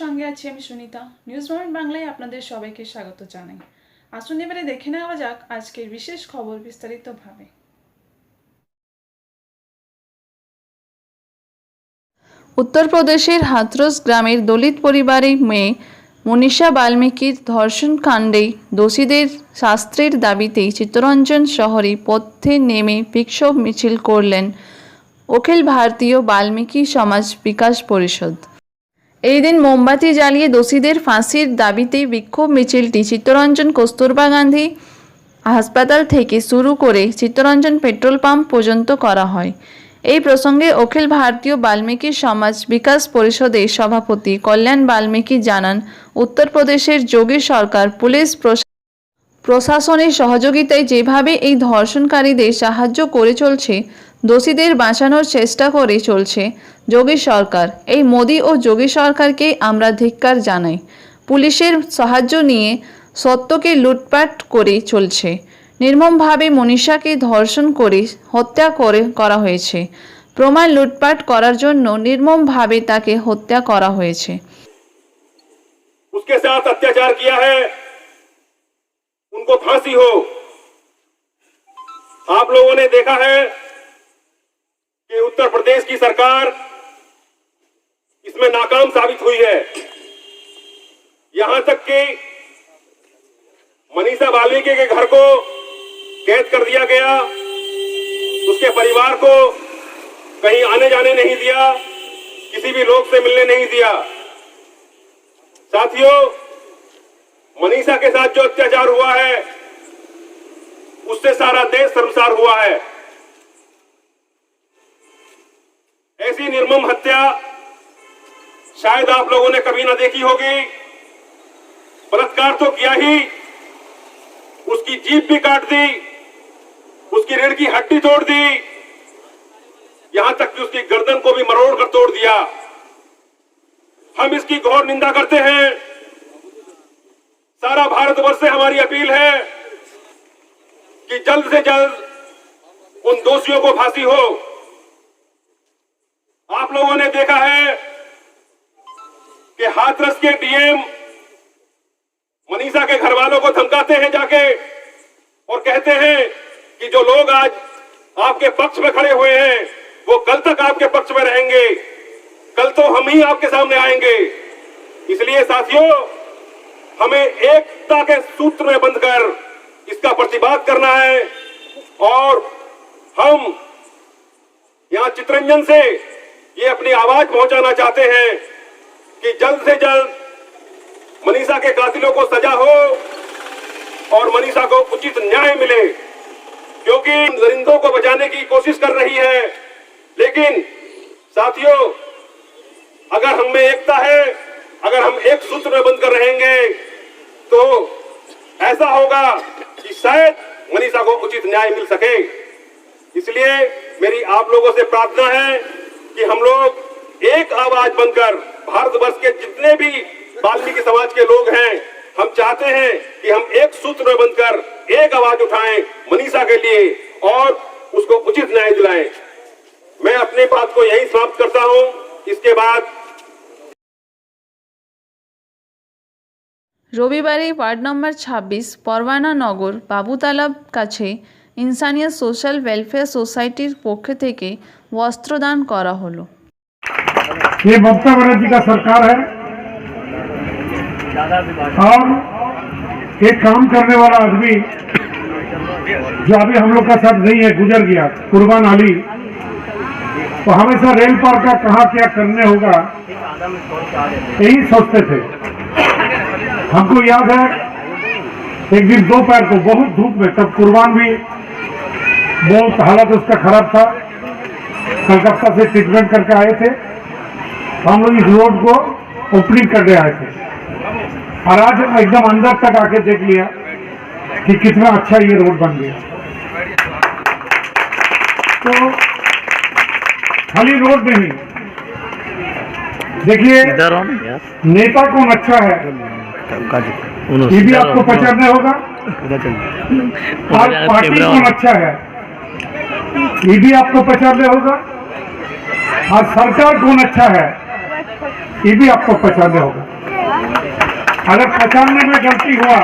সঙ্গে আছি আমি সুনিতা। নিউজ মোমেন্ট বাংলায় আপনাদের সবাইকে স্বাগত জানাই। আসুন এবারে দেখে নেওয়া যাক আজকের বিশেষ খবর বিস্তারিতভাবে। উত্তরপ্রদেশের হাথরস গ্রামের দলিত পরিবারের মেয়ে মনীষা বাল্মীকির ধর্ষণ কাণ্ডে দোষীদের শাস্ত্রের দাবিতেই চিত্তরঞ্জন শহরে পথে নেমে বিক্ষোভ মিছিল করলেন অখিল ভারতীয় বাল্মীকি সমাজ বিকাশ পরিষদ। এই দিন মোমবাতি জ্বালিয়ে দোষীদের ফাঁসির দাবিতে বিক্ষোভ মিছিলটি চিত্তরঞ্জন কস্তুরবা গান্ধী হাসপাতাল থেকে শুরু করে চিত্তরঞ্জন পেট্রোল পাম্প পর্যন্ত করা হয়। এই প্রসঙ্গে অখিল ভারতীয় বাল্মীকি সমাজ বিকাশ পরিষদের সভাপতি কল্যাণ বাল্মীকি জানান, উত্তরপ্রদেশের যোগী সরকার, পুলিশ প্রশা- প্রশাসনের সহযোগিতায় যেভাবে এই ধর্ষণকারীদের সাহায্য করে চলছে, দোষীদের বাঁচানোর চেষ্টা করে চলছে যোগী সরকার। এই মোদী ও যোগী সরকারকে আমরা ধিক্কার জানাই। পুলিশের সাহায্য নিয়ে সত্যকে লুটপাট করে চলছে। নির্মমভাবে মনীষাকে ধর্ষণ করে হত্যা করে, করা হয়েছে। প্রমাণ লুটপাট করার জন্য নির্মমভাবে তাকে হত্যা করা হয়েছে। उनको फांसी हो। आप लोगों ने देखा है कि उत्तर प्रदेश की सरकार इसमें नाकाम साबित हुई है। यहाँ तक कि मनीषा वाल्मीकि के घर को कैद कर दिया गया, उसके परिवार को कहीं आने जाने नहीं दिया, किसी भी लोग से मिलने नहीं दिया। साथियों मनीषा के साथ जो अत्याचार हुआ है, उससे सारा देश शर्मसार हुआ है। ऐसी निर्मम हत्या शायद आप लोगों ने कभी ना देखी होगी। बलात्कार तो किया ही, उसकी जीप भी काट दी, उसकी रीढ़ की हड्डी तोड़ दी, यहाँ तक कि उसकी गर्दन को भी मरोड़ कर तोड़ दिया। हम इसकी घोर निंदा करते हैं। सारा भारतवर्ष से हमारी अपील है कि जल्द से जल्द उन दोषियों को फांसी हो। आप लोगों ने देखा है कि हाथरस के डीएम मनीषा के घर वालों को धमकाते हैं जाके और कहते हैं कि जो लोग आज आपके पक्ष में खड़े हुए हैं, वो कल तक आपके पक्ष में रहेंगे। कल तो हम ही आपके सामने आएँगे। इसलिए साथियों हमें एकता के सूत्र में बंधकर इसका प्रतिवाद करना है और हम यहाँ चित्रंजन से ये अपनी आवाज़ पहुंचाना चाहते हैं कि जल्द से जल्द मनीषा के कातिलों को सजा हो और मनीषा को उचित न्याय मिले, क्योंकि दरिंदों को बचाने की कोशिश कर रही है। लेकिन साथियों, अगर हम में एकता है, अगर हम एक सूत्र में बंद कर रहेंगे तो ऐसा होगा कि शायद मनीषा को उचित न्याय मिल सके। इसलिए मेरी आप लोगों से प्रार्थना है कि हम लोग एक आवाज़ बनकर भारतवर्ष के जितने भी वाल्मीकि समाज के लोग हैं, हम चाहते हैं कि हम एक सूत्र में बनकर एक आवाज़ उठाएँ मनीषा के लिए और उसको उचित न्याय दिलाएँ। मैं अपनी बात को यही समाप्त करता हूँ। इसके बाद রবিবারে ওয়ার্ড নম্বর ছাব্বিশ পরবানা নগর বাবুতালাব কাছে ইনসানিয়া সোশ্যাল ওয়েলফেয়ার সোসাইটির পক্ষ থেকে বস্ত্রদান করা হলো ये ममता बनर्जी का सरकार है और एक काम करने वाला आदमी जो अभी हम लोग का साथ नहीं है गुजर गया कुर्बान अली तो हमेशा रेल पार का कहा क्या करने होगा यही सोचते थे हमको याद है एक दिन दोपहर को बहुत धूप में तब कुर्बान भी बहुत हालत उसका खराब था। कलकत्ता से ट्रीटमेंट करके आए थे। हम लोग इस रोड को ओपनिंग करने आए थे। और आज एकदम अंदर तक आके देख लिया कि कितना अच्छा ये रोड बन गया। तो खाली रोड नहीं। देखिए नेता कौन अच्छा है? ये भी आपको पहचानना होगा। पार्टी कौन अच्छा है। ये भी आपको पहचानना होगा। और सरकार कौन अच्छा है। ये भी आपको पहचानना होगा। अगर पहचानने में गलती हुआ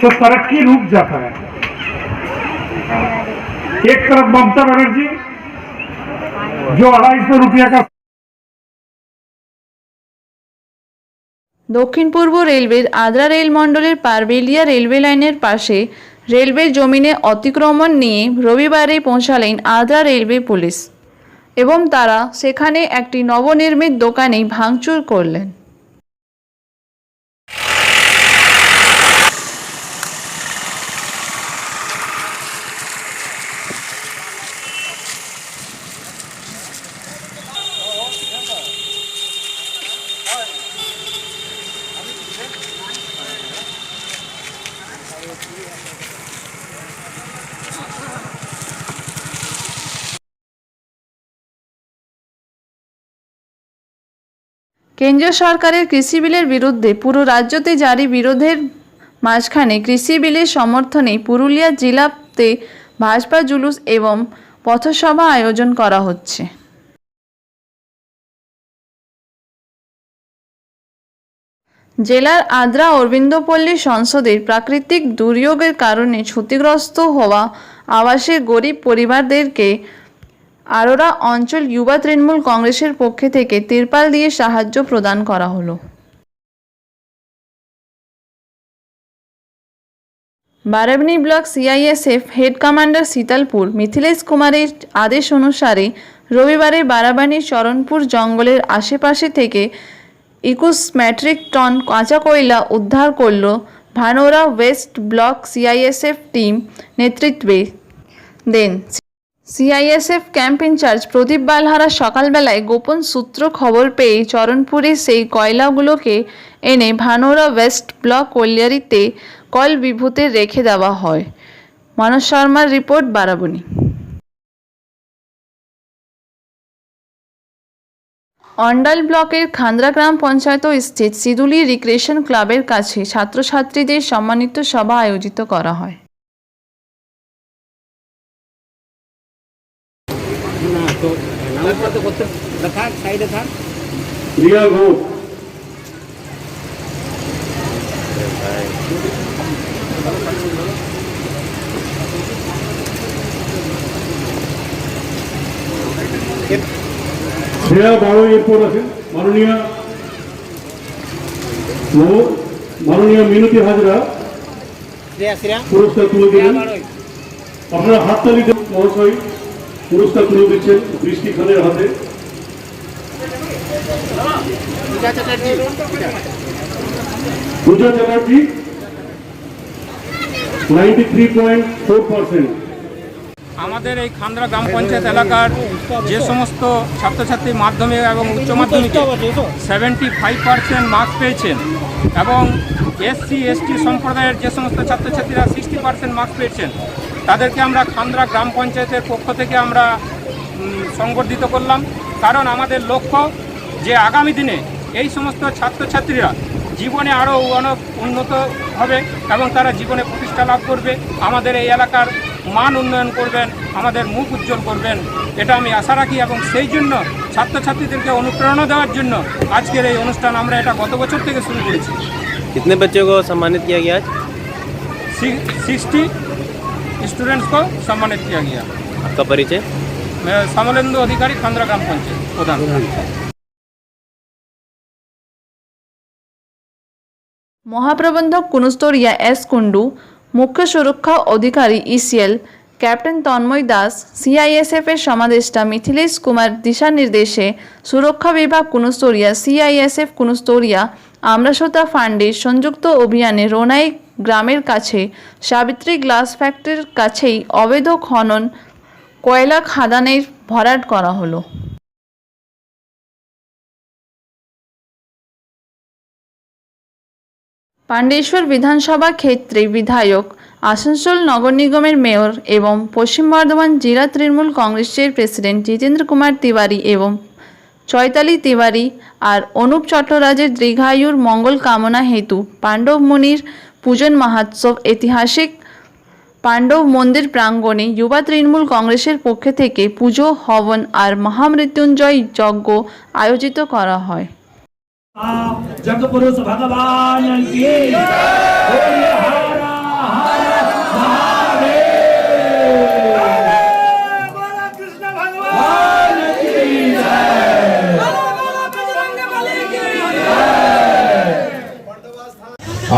तो तरक्की रुक जाता है। एक तरफ़ ममता बनर्जी जो अढ़ाई सौ रुपया का দক্ষিণ পূর্ব রেলওয়ের আদ্রা রেল মণ্ডলের পারবেলিয়া রেলওয়ে লাইনের পাশে রেলওয়ে জমিনে অতিক্রমণ নিয়ে রবিবারে পৌঁছালেন আদ্রা রেলওয়ে পুলিশ এবং তারা সেখানে একটি নবনির্মিত দোকানেই ভাঙচুর করলেন। কেন্দ্রীয় সরকারের কৃষি বিলের বিরুদ্ধে পুরো রাজ্যতে জারি বিরোধের মাঝখানে কৃষি বিলের সমর্থনে পুরুলিয়া জেলাতে ভাজপা জুলুস এবং পথসভা আয়োজন করা হচ্ছে। জেলার আদ্রা অরবিন্দপল্লী সংসদের প্রাকৃতিক দুর্যোগের কারণে ক্ষতিগ্রস্ত হওয়া আবাসের গরিব পরিবারদেরকে আরোরা অঞ্চল যুবা তৃণমূল কংগ্রেসের পক্ষে থেকে তিরপাল দিয়ে সাহায্য প্রদান করা হলো। Barabani block CISF head commander Shitalpur Mithilesh কুমারের আদেশ অনুসারে রবিবারে বারাবানি চরণপুর জঙ্গলের আশেপাশে থেকে একুশ মেট্রিক টন কাঁচা কয়লা উদ্ধার করল Bhanora west block CISF team নেতৃত্বে দেন। CISF camp incharge Pradeep Balhara সকালবেলায় গোপন সূত্র খবর পেয়ে চরণপুরে সেই কয়লাগুলোকে এনে ভানোরা ওয়েস্ট ব্লক কল্যাণীতে কল বিভূতে রেখে দেওয়া হয়। মানস শর্মার রিপোর্ট, বারাবণী। অন্ডাল ব্লকের খান্দ্রা গ্রাম পঞ্চায়েত স্থিত সিদুলি রিক্রিয়েশন ক্লাবের কাছে ছাত্রছাত্রীদের সম্মানিত সভা আয়োজিত করা হয়। তো করতে। থাক সাইডে থাক। রিয়া ঘোষ শ্রেয়া বারো এরপর আছেন মাননীয় মাননীয় মিনতি হাজরা পুরস্কার তুলে দিলেন। আপনারা হাততালি মহাশয়। পুরস্কার তুলে দিচ্ছেন বৃষ্টি খানের হাতে। Puja Chatterjee. Ninety three point four percent আমাদের এই খান্দ্রা গ্রাম পঞ্চায়েত এলাকার যে সমস্ত ছাত্রছাত্রী মাধ্যমিক এবং উচ্চ মাধ্যমিকে সেভেন্টি ফাইভ পার্সেন্ট মার্কস পেয়েছেন এবং এসসি এসটি সম্প্রদায়ের যে সমস্ত ছাত্রছাত্রীরা সিক্সটি পার্সেন্ট মার্কস পেয়েছেন তাদেরকে আমরা খান্দ্রা গ্রাম পঞ্চায়েতের পক্ষ থেকে আমরা উম, সংবর্ধিত করলাম কারণ আমাদের লক্ষ্য যে আগামী দিনে এই সমস্ত ছাত্রছাত্রীরা জীবনে আরও অনেক উন্নত হবে এবং তারা জীবনে প্রতিষ্ঠা লাভ করবে আমাদের এই এলাকার মান উন্নয়ন করবেন আমাদের মুখ উজ্জ্বল করবেন এটা আমি আশা রাখি এবং সেই জন্য ছাত্রছাত্রীদেরকে অনুপ্রেরণা দেওয়ার জন্য আজকের এই অনুষ্ঠান আমরা এটা গত বছর থেকে শুরু করেছি कितने बच्चों को सम्मानित किया गया आज सिक्सटी स्टूडेंट्स को सम्मानित किया गया आपका परिचय मैं समलेंदु अधिकारी खंद्रा ग्राम पंचायत प्रधान মহাপ্রবন্ধক কুনুস্তরিয়া এস কুন্ডু মুখ্য সুরক্ষা অধিকারী ECL captain Tanmoy Das CISF এর সমাদেষ্টা মিথিলেশ কুমার দিশানির্দেশে সুরক্ষা বিভাগ কুনুস্তরিয়া সিআইএসএফ কুনুস্তরিয়া আমরাসতা ফান্ডের সংযুক্ত অভিযানে রোনাই গ্রামের কাছে। সাবিত্রী গ্লাস ফ্যাক্টরির কাছেই অবৈধ খনন কয়লা খাদানের ভরাট করা হলো। পাণ্ডেশ্বর বিধানসভা ক্ষেত্রে বিধায়ক, আসানসোল নগর নিগমের মেয়র এবং পশ্চিম বর্ধমান জেলা তৃণমূল কংগ্রেসের প্রেসিডেন্ট জিতেন্দ্র কুমার তিওয়ারি এবং চৈতালি তিওয়ারি আর অনুপ চট্টরাজের দীর্ঘায়ুর মঙ্গল কামনা হেতু পাণ্ডব মুনির পূজন মাহাত্সব ঐতিহাসিক পাণ্ডব মন্দির প্রাঙ্গণে যুবা তৃণমূল কংগ্রেসের পক্ষ থেকে পুজো, হবন আর মহামৃত্যুঞ্জয় যজ্ঞ আয়োজিত করা হয়।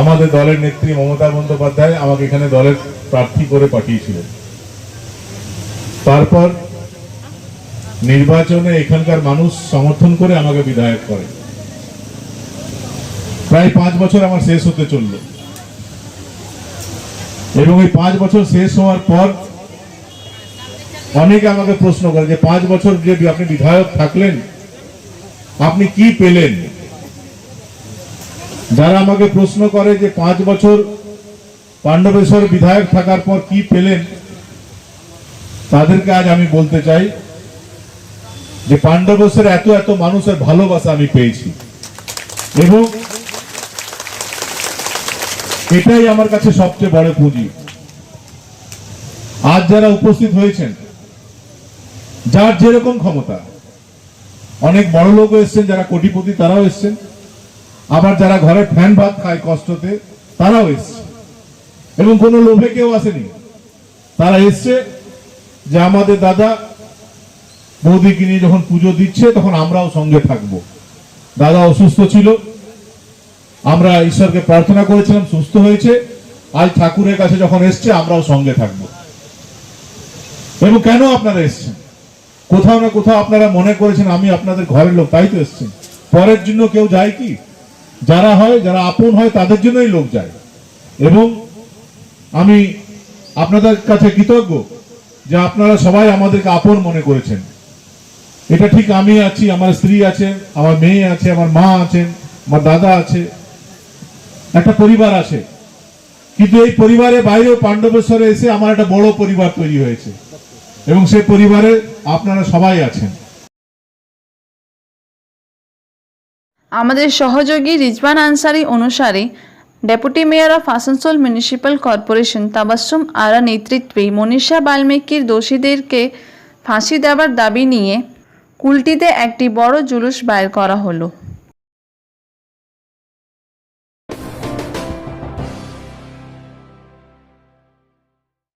আমাদের দলের নেত্রী মমতা বন্দ্যোপাধ্যায় আমাকে এখানে দলের প্রার্থী করে পাঠিয়েছিলেন। তারপর নির্বাচনে এখানকার মানুষ সমর্থন করে আমাকে বিধায়ক করে। প্রায় পাঁচ বছর আমার শেষ হতে চলল। এবং এই পাঁচ বছর শেষ হওয়ার পর অনেকে আমাকে প্রশ্ন করে যে পাঁচ বছর যে আপনি বিধায়ক থাকলেন, আপনি কি পেলেন? যারা আমাকে প্রশ্ন করে যে পাঁচ বছর পাণ্ডবেশ্বর বিধায়ক থাকার পর কি পেলেন, তাদেরকে আজ আমি বলতে চাই যে পাণ্ডবেশ্বর এত এত মানুষের ভালোবাসা আমি পেয়েছি। এবং এটাই আমার কাছে সবচেয়ে বড় পুঁজি। আজ যারা উপস্থিত হয়েছেন, যার যেরকম ক্ষমতা, অনেক বড় লোক এসছেন, যারা কোটিপতি, তারাও এসছেন। আবার যারা ঘরে ফ্যান ভাত খায় কষ্টতে, তারাও এসছে। এবং কোনো লোভে কেউ আসেনি। তারা এসছে যে আমাদের দাদা বৌদিকে নিয়ে যখন পুজো দিচ্ছে, তখন আমরাও সঙ্গে থাকব। দাদা অসুস্থ ছিল। আমরা ঈশ্বরকে প্রার্থনা করেছিলাম, সুস্থ হয়েছে। আজ ঠাকুরের কাছে যখন এসছে, আমরাও সঙ্গে থাকব। এবং কেন আপনারা এসছেন? কোথাও না কোথাও আপনারা মনে করেছেন, আমি আপনাদের ঘরের লোক, তাই তো এসছেন। পরের জন্য কেউ যায় কি? যারা হয়, যারা আপন হয়, তাদের জন্যই লোক যায়। এবং আমি আপনাদের কাছে কৃতজ্ঞ যে আপনারা সবাই আমাদেরকে আপন মনে করেছেন। এটা ঠিক আমি আছি, আমার স্ত্রী আছে, আমার মেয়ে আছে, আমার মা আছেন, আমার দাদা আছে, একটা পরিবার আছে। কিন্তু এই পরিবারের বাইরেও পাণ্ডবেশ্বরে এসে আমার একটা বড় পরিবার তৈরি হয়েছে। এবং সেই পরিবারে আপনারা সবাই আছেন। আমাদের সহযোগী রিজবান আনসারি অনুসারে deputy mayor of Asansol municipal corporation Tabassum Ara নেতৃত্বে মনীষা বাল্মীকির দোষীদেরকে ফাঁসি দেওয়ার দাবি নিয়ে কুলটিতে একটি বড় জুলুস বাইর করা হলো।